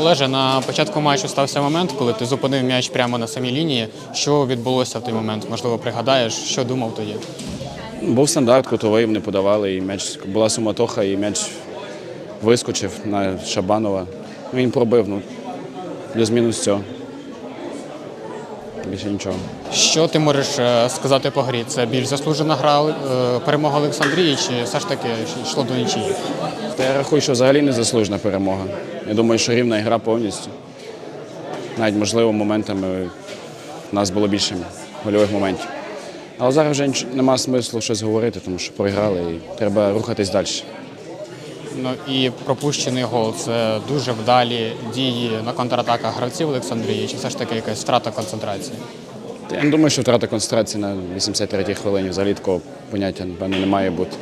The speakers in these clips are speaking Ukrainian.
Олеже, на початку матчу стався момент, коли ти зупинив м'яч прямо на самій лінії. Що відбулося в той момент? Можливо, пригадаєш, що думав тоді? Був стандарт, кутовий, вони подавали, і м'яч була суматоха, і м'яч вискочив на Шабанова. Він пробив, ну, плюс-мінус цього. Більше нічого. Що ти можеш е, сказати по грі? Це більш заслужена гра е, перемога Олександрії, чи все ж таки йшло до нічиї? Та я рахую, що взагалі не заслужена перемога. Я думаю, що рівна гра повністю. Навіть, можливо, моментами в нас було більше гольових моментів. Але зараз вже нич- нема смислу щось говорити, тому що програли і треба рухатись далі. Ну і пропущений гол це дуже вдалі дії на контратаках гравців Олександрії, чи все ж таки якась втрата концентрації? Я не думаю, що втрата концентрації на 83-й хвилині взагалі такого поняття, напевно, не має бути.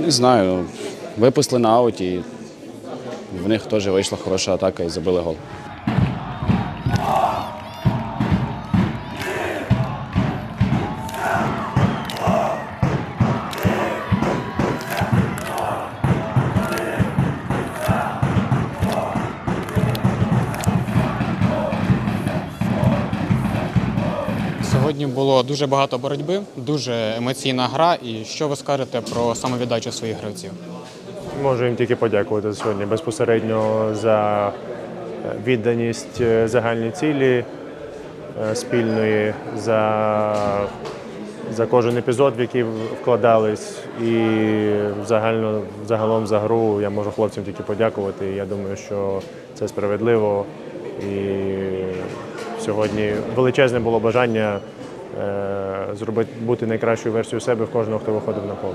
Не знаю. Випустили на ауті, і в них теж вийшла хороша атака і забили гол. Сьогодні було дуже багато боротьби, дуже емоційна гра. І що ви скажете про самовіддачу своїх гравців? Можу їм тільки подякувати сьогодні безпосередньо за е, відданість е, загальній цілі е, спільної, за, за кожен епізод, в який вкладались, і загально, загалом за гру я можу хлопцям тільки подякувати. Я думаю, що це справедливо. І сьогодні величезне було бажання е, зробити бути найкращою версією себе в кожного, хто виходив на поле.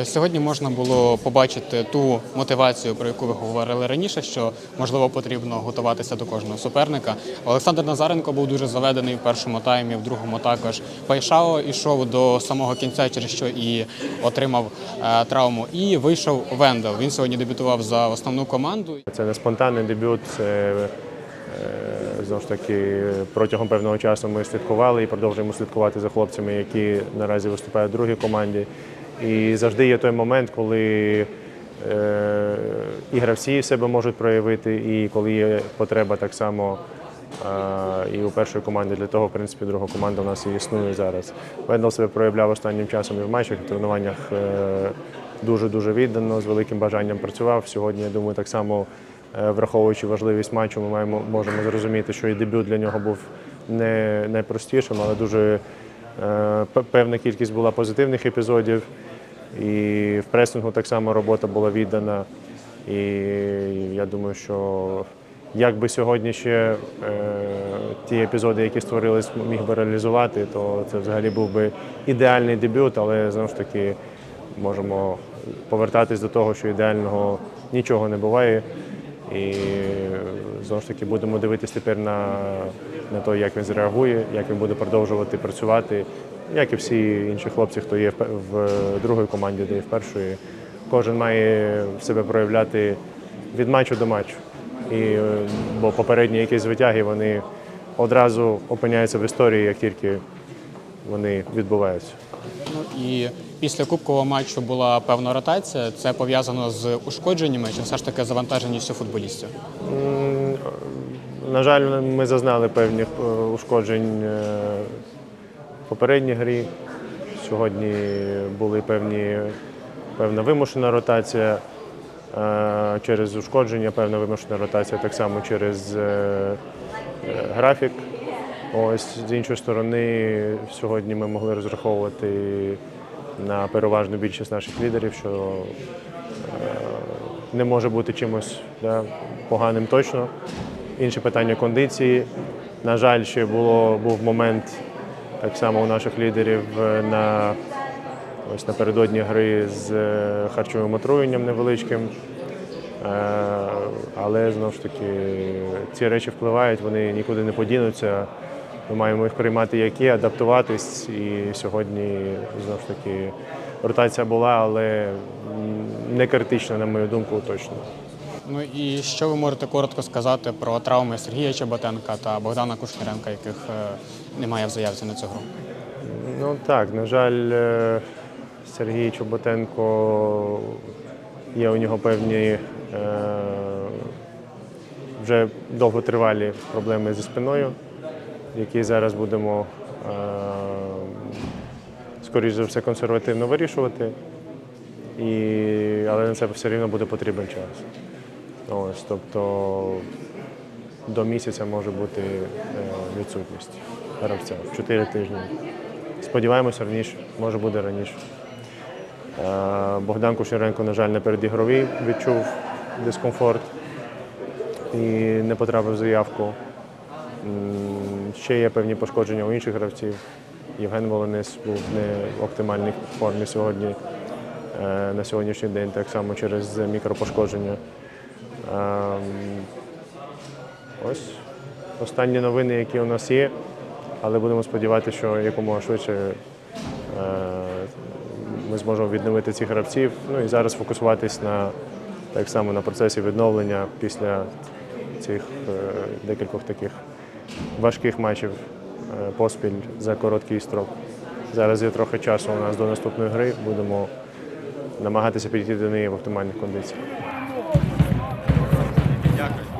Е, Сьогодні можна було побачити ту мотивацію, про яку ви говорили раніше, що можливо потрібно готуватися до кожного суперника. Олександр Назаренко був дуже заведений в першому таймі, в другому також. Пайшао ішов до самого кінця, через що і отримав е, травму. І вийшов Вендел. Він сьогодні дебютував за основну команду. Це не спонтанний дебют, це е, знову ж таки протягом певного часу ми слідкували і продовжуємо слідкувати за хлопцями, які наразі виступають в другій команді. І завжди є той момент, коли е, і гравці себе можуть проявити, і коли є потреба так само і у першої команди. Для того, в принципі, друга команда у нас і існує зараз. Вендел себе проявляв останнім часом і в матчах, і в тренуваннях е, дуже-дуже віддано, з великим бажанням працював. Сьогодні, я думаю, так само враховуючи важливість матчу, ми маємо, можемо зрозуміти, що і дебют для нього був не найпростішим, але дуже е, певна кількість була позитивних епізодів. І в пресингу так само робота була віддана. І я думаю, що як би сьогодні ще е, ті епізоди, які створились, міг би реалізувати, то це взагалі був би ідеальний дебют, але знову ж таки можемо повертатись до того, що ідеального нічого не буває. І знову ж таки будемо дивитися тепер на, на те, як він зреагує, як він буде продовжувати працювати, як і всі інші хлопці, хто є в, другій команді, де є в першої. Кожен має себе проявляти від матчу до матчу. І, бо попередні якісь витяги вони одразу опиняються в історії, як тільки вони відбуваються. Ну і після кубкового матчу була певна ротація. Це пов'язано з ушкодженнями, чи все ж таки завантаженістю футболістів? На жаль, ми зазнали певних е, ушкоджень е, в попередній грі. Сьогодні були певні, певна вимушена ротація е, через ушкодження, певна вимушена ротація так само через графік. Ось з іншої сторони, сьогодні ми могли розраховувати на переважну більшість наших лідерів, що не може бути чимось да, поганим точно. Інше питання кондиції. На жаль, ще було, був момент так само у наших лідерів е, на ось напередодні гри з е, харчовим отруєнням невеличким. Е, Але знову ж таки ці речі впливають, вони нікуди не подінуться. Ми маємо їх приймати як є, адаптуватись. І сьогодні знову ж таки ротація була, але не критична, на мою думку, точно. Ну і що ви можете коротко сказати про травми Сергія Чеботенка та Богдана Кушніренка, яких е, немає в заявці на цю гру? Ну так, на жаль, е, Сергій Чоботенко є у нього певні вже довготривалі проблеми зі спиною, які зараз будемо, е, скоріш за все, консервативно вирішувати. І, але на це все рівно буде потрібен час. Ось, тобто до місяця може бути е, відсутність гравця в 4 тижні. Сподіваємося, раніше, може буде раніше. Е, Богдан Кушніренко, на жаль, на передігровій відчув дискомфорт і не потрапив в заявку. М, Ще є певні пошкодження у інших гравців. Євген Волонис був не в оптимальній формі сьогодні, е, на сьогоднішній день, так само через мікропошкодження. Ем, Ось останні новини, які у нас є, але будемо сподіватися, що якомога швидше е, ми зможемо відновити цих гравців. Ну і зараз фокусуватись на так само на процесі відновлення після цих е, декількох таких важких матчів е, поспіль за короткий строк. Зараз є трохи часу у нас до наступної гри. Будемо намагатися підійти до неї в оптимальних кондиціях. Разом